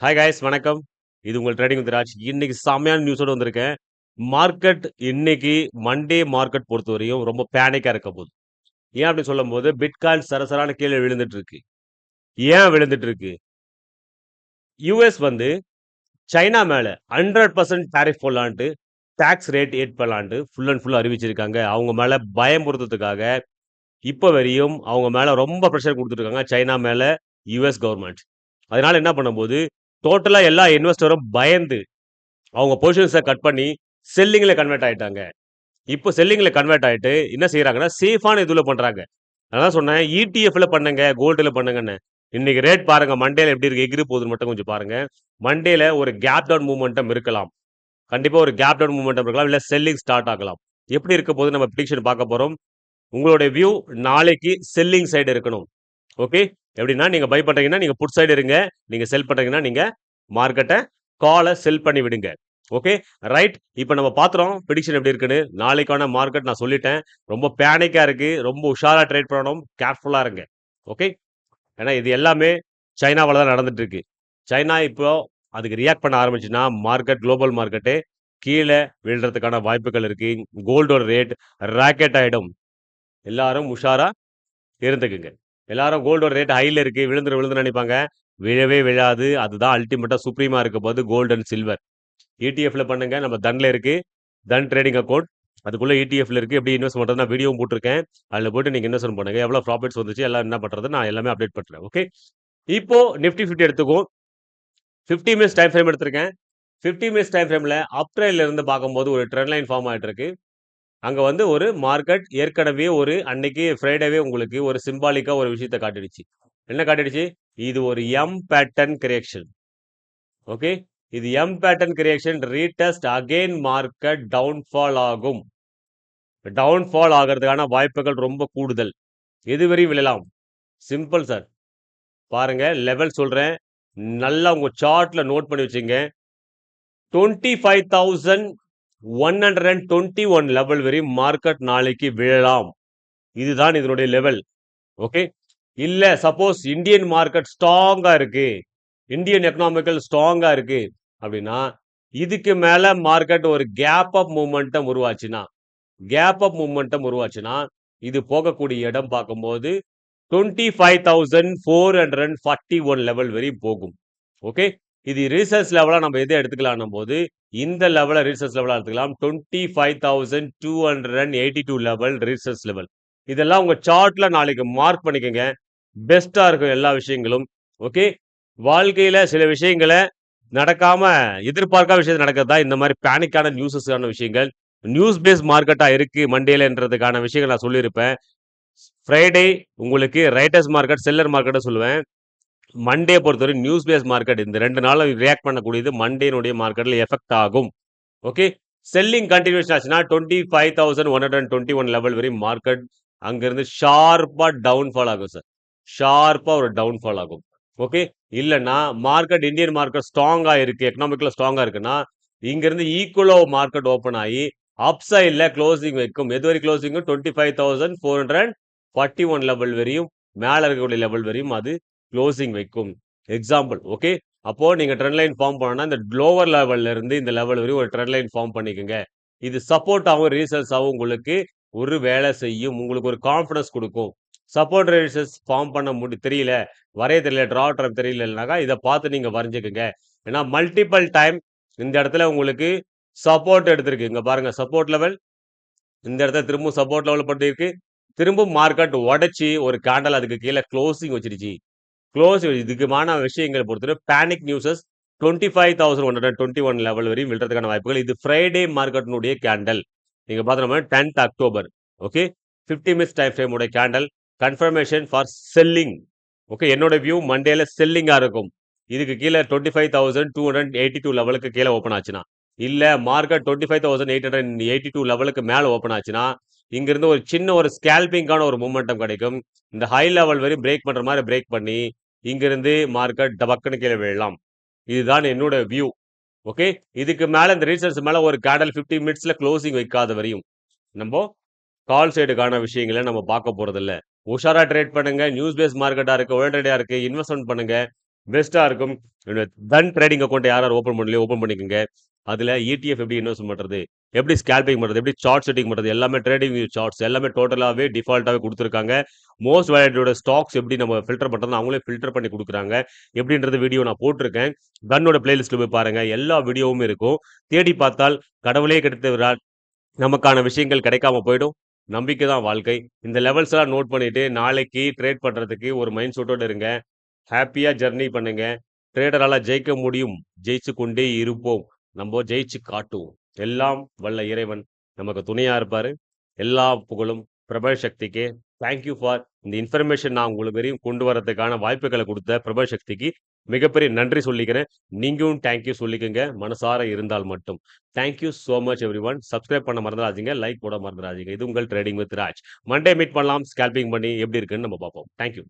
Hi guys வணக்கம். இது உங்கள் ட்ரேடிங் வித் ராஜ் இன்னைக்கு செம்மையான நியூஸோட வந்திருக்கேன். மார்க்கெட் இன்னைக்கு மண்டே மார்க்கெட் பொறுத்தவரையும் ரொம்ப பேனிக்காக இருக்க போகுது. ஏன் அப்படி சொல்லும் போது பிட்காயின் சரசரான கீழே விழுந்துட்டு இருக்கு ஏன் விழுந்துட்டு இருக்கு யூஎஸ் வந்து சைனா மேல ஹண்ட்ரட் பர்சன்ட் டேரிஃப் போடலான்ட்டு டேக்ஸ் ரேட் ஏட் பண்ணலான்ட்டு ஃபுல் அண்ட் ஃபுல் அறிவிச்சிருக்காங்க. அவங்க மேல பயமுறுத்துறதுக்காக இப்போ வரையும் அவங்க மேல ரொம்ப ப்ரெஷர் கொடுத்துருக்காங்க சைனா மேல யூஎஸ் கவர்மெண்ட் அதனால என்ன பண்ணும்போது டோட்டலாக எல்லா இன்வெஸ்டரும் பயந்து அவங்க பொசிஷன்ஸை கட் பண்ணி செல்லிங்கில் கன்வெர்ட் ஆகிட்டாங்க இப்போ செல்லிங்கில் கன்வெர்ட் ஆகிட்டு என்ன செய்கிறாங்கன்னா சேஃபான இதில் பண்ணுறாங்க அதான் சொன்னேன் இடிஎஃப்ல பண்ணுங்க கோல்டில் பண்ணுங்கன்னு. இன்னைக்கு ரேட் பாருங்க மண்டேல எப்படி இருக்கு எகிரி போகுதுன்னு மட்டும் கொஞ்சம் பாருங்க. மண்டேல ஒரு கேப் டவுன் மூமெண்டம் இருக்கலாம். கண்டிப்பாக ஒரு கேப் டவுன் மூமெண்டம் இருக்கலாம் இல்லை செல்லிங் ஸ்டார்ட் ஆகலாம். எப்படி இருக்க போது நம்ம ப்ரிடிக்ஷன் பார்க்க போகிறோம் உங்களுடைய வியூ நாளைக்கு செல்லிங் சைடு இருக்கணும். ஓகே எப்படின்னா நீங்கள் பை பண்ணுறீங்கன்னா நீங்கள் புட் சைடு இருங்க நீங்கள் செல் பண்ணுறீங்கன்னா நீங்கள் மார்க்கெட்டை காலை செல் பண்ணி விடுங்க. ஓகே ரைட் இப்போ நம்ம பார்த்துறோம் ப்ரிடிக்ஷன் எப்படி இருக்குன்னு. நாளைக்கான மார்க்கெட் நான் சொல்லிட்டேன். ரொம்ப பேனிக்காக இருக்குது ரொம்ப உஷாராக ட்ரேட் பண்ணணும். கேர்ஃபுல்லாக இருங்க. ஓகே ஏன்னா இது எல்லாமே சைனாவில் தான் நடந்துட்டுருக்கு. சைனா இப்போ அதுக்கு ரியாக்ட் பண்ண ஆரம்பிச்சுன்னா மார்க்கெட் குளோபல் மார்க்கெட்டு கீழே விழுறதுக்கான வாய்ப்புகள் இருக்குது கோல்டோட ரேட் ராக்கெட் ஆகிடும் எல்லாரும் உஷாராக இருந்துக்குங்க. எல்லாரும் கோல்டோட ரேட் ஹையில் இருக்குது விழுந்துரு விழுந்து நினைப்பாங்க. விழவே விழாது. அதுதான் அல்டிமேட்டாக சுப்ரீமா இருக்க போது கோல்டு அண்ட் சில்வர் இடிஎஃப்ல பண்ணுங்க. நம்ம தன்ல இருக்கு. தன் ட்ரேடிங் அக்கௌண்ட் அதுக்குள்ள இடிஎஃப்ல இருக்கு. எப்படி இன்வெஸ்ட் பண்றது நான் வீடியோவும் போட்டிருக்கேன். அதில் போட்டு நீங்க இன்வெஸ்ட் பண்ணுங்க. எவ்வளவு ப்ராஃபிட்ஸ் வந்துச்சு எல்லாம் என்ன பண்றது? நான் எல்லாமே அப்டேட் பண்றேன். ஓகே இப்போ நிஃப்டி ஃபிஃப்டி எடுத்துக்கும் ஃபிஃப்டி மினிட்ஸ் டைம் ஃப்ரேம் எடுத்திருக்கேன். ஃபிஃப்டி மினிட்ஸ் டைம் ஃப்ரேம்ல அப் இருந்து பார்க்கும்போது ஒரு ட்ரெண்ட் லைன் ஃபார்ம் ஆயிட்டு இருக்கு அங்கே வந்து ஒரு மார்க்கெட் ஏற்கனவே ஒரு அன்னைக்கு ஃப்ரைடேவே உங்களுக்கு ஒரு சிம்பாலிக்காக ஒரு விஷயத்தை காட்டிடுச்சு. என்ன காட்டிடுச்சு? இது ஒரு எம் பேட்டர்ன் கிரியேஷன் ஓகே இது M pattern creation retest again market downfall ஆகும். டவுன்ஃபால் ஆகிறதுக்கான வாய்ப்புகள் ரொம்ப கூடுதல். எது வரையும் விழலாம்? சிம்பிள் சார் பாருங்க லெவல் சொல்கிறேன் நல்லா உங்கள் சார்ட்டில் நோட் பண்ணி வச்சுங்க. Twenty five thousand one hundred and twenty one level வரையும் மார்க்கெட் நாளைக்கு விழலாம். இதுதான் இதனுடைய லெவல் ஓகே இல்ல சப்போஸ் இந்தியன் மார்க்கெட் ஸ்ட்ராங்கா இருக்கு. இந்தியன் எக்கனாமிக்கல் ஸ்ட்ராங்கா இருக்கு. அப்படின்னா இதுக்கு மேல மார்க்கெட் ஒரு கேப் அப் மூமெண்டம் உருவாச்சுன்னா கேப் அப் மூமெண்டம் உருவாச்சுன்னா இது போகக்கூடிய இடம் பார்க்கும்போது twenty five thousand four hundred and forty one level வரையும் போகும். ஓகே இது ரீசர்ச் லெவலாக நம்ம எதை எடுத்துக்கலாம் போது இந்த லெவலில் ரீசர்ச் லெவலாக எடுத்துக்கலாம் twenty five thousand two hundred and eighty two level research level இதெல்லாம் உங்கள் சார்ட்டில் நாளைக்கு மார்க் பண்ணிக்கோங்க. பெஸ்ட்டாக இருக்கும் எல்லா விஷயங்களும். ஓகே வாழ்க்கையில் சில விஷயங்களை நடக்காமல் எதிர்பார்க்காத விஷயத்தை நடக்கிறதா? இந்த மாதிரி பேனிக்கான நியூஸஸ்க்கான விஷயங்கள். நியூஸ் பேஸ் மார்க்கெட்டாக இருக்குது மண்டேலன்றதுக்கான விஷயங்கள் நான் சொல்லியிருப்பேன். ஃப்ரைடே உங்களுக்கு ரைட்டர்ஸ் மார்க்கெட் செல்லர் மார்க்கெட்டை சொல்லுவேன். மண்டே பொறுத்தவரை நியூஸ் பேஸ் மார்க்கெட் இந்த ரெண்டு நாளும் ரியாக்ட் பண்ணக்கூடியது மண்டேனுடைய மார்க்கெட்டில் எஃபெக்ட் ஆகும். ஓகே செல்லிங் கண்டினியூஷன் ஆச்சுன்னா twenty five thousand one hundred twenty one level வரையும் மார்க்கெட் அங்கிருந்து ஷார்ப்பாக டவுன்ஃபால் ஆகும் சார் ஷார்ப்பாக ஒரு டவுன்ஃபால் ஆகும். ஓகே இல்லைன்னா மார்க்கெட் இந்தியன் மார்க்கெட் ஸ்ட்ராங்காக இருக்கு எக்கனாமிக்கில் ஸ்ட்ராங்கா இருக்குன்னா இங்கிருந்து ஈக்குவலோ மார்க்கெட் ஓப்பன் ஆகி அப் சைடில் க்ளோசிங் வைக்கும். எது வரை twenty five thousand four hundred forty one level வரையும் மேலே இருக்கக்கூடிய லெவல் வரையும் அது க்ளோசிங் வைக்கும். எக்ஸாம்பிள் ஓகே அப்போ நீங்க ட்ரெண்ட் லைன் ஃபார்ம் பண்ணனா இந்த லோவர் லெவல்ல இருந்து இந்த லெவல் வரையும் ஒரு ட்ரெண்ட் லைன் ஃபார்ம் பண்ணிக்கோங்க. இது சப்போர்ட்டாகவும் ரீசல்ஸாகவும் உங்களுக்கு ஒரு வேலை செய்யும். உங்களுக்கு ஒரு கான்ஃபிடன்ஸ் கொடுக்கும். சப்போர்ட் ரேசஸ் ஃபார்ம் பண்ண முடி தெரியல. வரைய தெரியல ட்ரா ட்ரம் தெரியலனாக்கா இதை பார்த்து நீங்கள் வரைஞ்சிக்கோங்க. ஏன்னா மல்டிபிள் டைம் இந்த இடத்துல உங்களுக்கு சப்போர்ட் எடுத்திருக்கு. இங்கே பாருங்க சப்போர்ட் லெவல் இந்த இடத்துல திரும்பவும் சப்போர்ட் லெவல் பண்ணியிருக்கு திரும்பவும் மார்க்கெட் உடச்சி ஒரு கேண்டல் அதுக்கு கீழே க்ளோசிங் வச்சிருச்சு. க்ளோஸ் இதுக்குமான விஷயங்களை பொறுத்தவரை panic newses twenty five thousand one hundred twenty one level வரையும் விழுறதுக்கான வாய்ப்புகள். இது ஃப்ரைடே மார்க்கெட்னுடைய கேண்டல் நீங்கள் பார்த்தோம்னா tenth October okay fifty minutes time frame உடைய candle confirmation for selling okay என்னோட வியூ மண்டேல செல்லிங்காக இருக்கும். இதுக்கு கீழே twenty five thousand two hundred eighty two லெவலுக்கு கீழே ஓப்பன் ஆச்சுன்னா இல்லை market twenty five thousand eight hundred eighty two லெவலுக்கு மேலே ஓப்பன் ஆச்சுன்னா இங்கிருந்து ஒரு சின்ன ஒரு ஸ்கேல்பிங்கான ஒரு மூமெண்டம் கிடைக்கும். இந்த ஹை லெவல் வரையும் பிரேக் பண்ணுற மாதிரி பிரேக் பண்ணி இங்கிருந்து மார்க்கெட் டபக்குன்னு கீழே விழலாம். இதுதான் என்னோட வியூ ஓகே இதுக்கு மேலே இந்த ரீசர்ச் மேலே ஒரு கேண்டல் 50 மினிட்ஸ்ல க்ளோசிங் வைக்காத வரையும். நம்ம கால் சைடுக்கான விஷயங்களை நம்ம பார்க்க போகிறதில்ல உஷாராக ட்ரேட் பண்ணுங்க. நியூஸ் பேஸ் மார்க்கெட்டாக இருக்கு வேர்ல்ட் இருக்குது இன்வெஸ்ட்மெண்ட் பண்ணுங்க. பெஸ்ட்டாக இருக்கும். தன் ட்ரேடிங் அக்கௌண்ட் யார் ஓப்பன் பண்ணலையோ ஓப்பன் பண்ணிக்கோங்க. அதில் இடிஎஃப் எப்படி இன்வெஸ்ட் பண்ணுறது எப்படி ஸ்கேல்பிங் பண்ணுறது எப்படி சார்ட் செட்டிங் பண்ணுறது எல்லாமே ட்ரேடிங் சார்ட்ஸ் எல்லாமே டோட்டலாகவே டிஃபால்ட்டாகவே கொடுத்துருக்காங்க மோஸ்ட் வேலிடேட்டோட ஸ்டாக்ஸ் எப்படி நம்ம ஃபில்டர் பண்றதுன்னு அவங்களே ஃபில்டர் பண்ணி கொடுக்குறாங்க எப்படின்றது வீடியோ நான் போட்டிருக்கேன் கன்னோட பிளேலிஸ்ட்டில் போய் பாருங்கள் எல்லா வீடியோவும் இருக்கும். தேடி பார்த்தால் கடவுளே கிடைத்தவரால் நமக்கான விஷயங்கள் கிடைக்காம போயிடும். நம்பிக்கை தான் வாழ்க்கை. இந்த லெவல்ஸ்லாம் நோட் பண்ணிட்டு நாளைக்கு ட்ரேட் பண்ணுறதுக்கு ஒரு மைண்ட் செட்டோடு இருங்க. ஹாப்பியாக ஜெர்னி பண்ணுங்க. ட்ரேடரால் ஜெயிக்க முடியும். ஜெயிச்சு கொண்டே இருப்போம். நம்ம ஜெயிச்சு காட்டுவோம். எல்லாம் வல்ல இறைவன் நமக்கு துணையா இருப்பாரு. எல்லா புகழும் பிரபல் சக்திக்கு தேங்க் யூ ஃபார் இந்த இன்ஃபர்மேஷன் நான் உங்களுக்கு வரையும் கொண்டு வரதுக்கான வாய்ப்புகளை கொடுத்த பிரபல் சக்திக்கு மிகப்பெரிய நன்றி சொல்லிக்கிறேன். நீங்களும் தேங்க் யூ மனசார இருந்தால் மட்டும். Thank you much much everyone. Subscribe பண்ண மறந்துறாதீங்க. லைக் போட மறந்துடாதீங்க இது உங்கள் trading with Raj. Monday meet பண்ணலாம். ஸ்கேல்பிங் பண்ணி எப்படி இருக்குன்னு நம்ம பார்ப்போம். Thank you.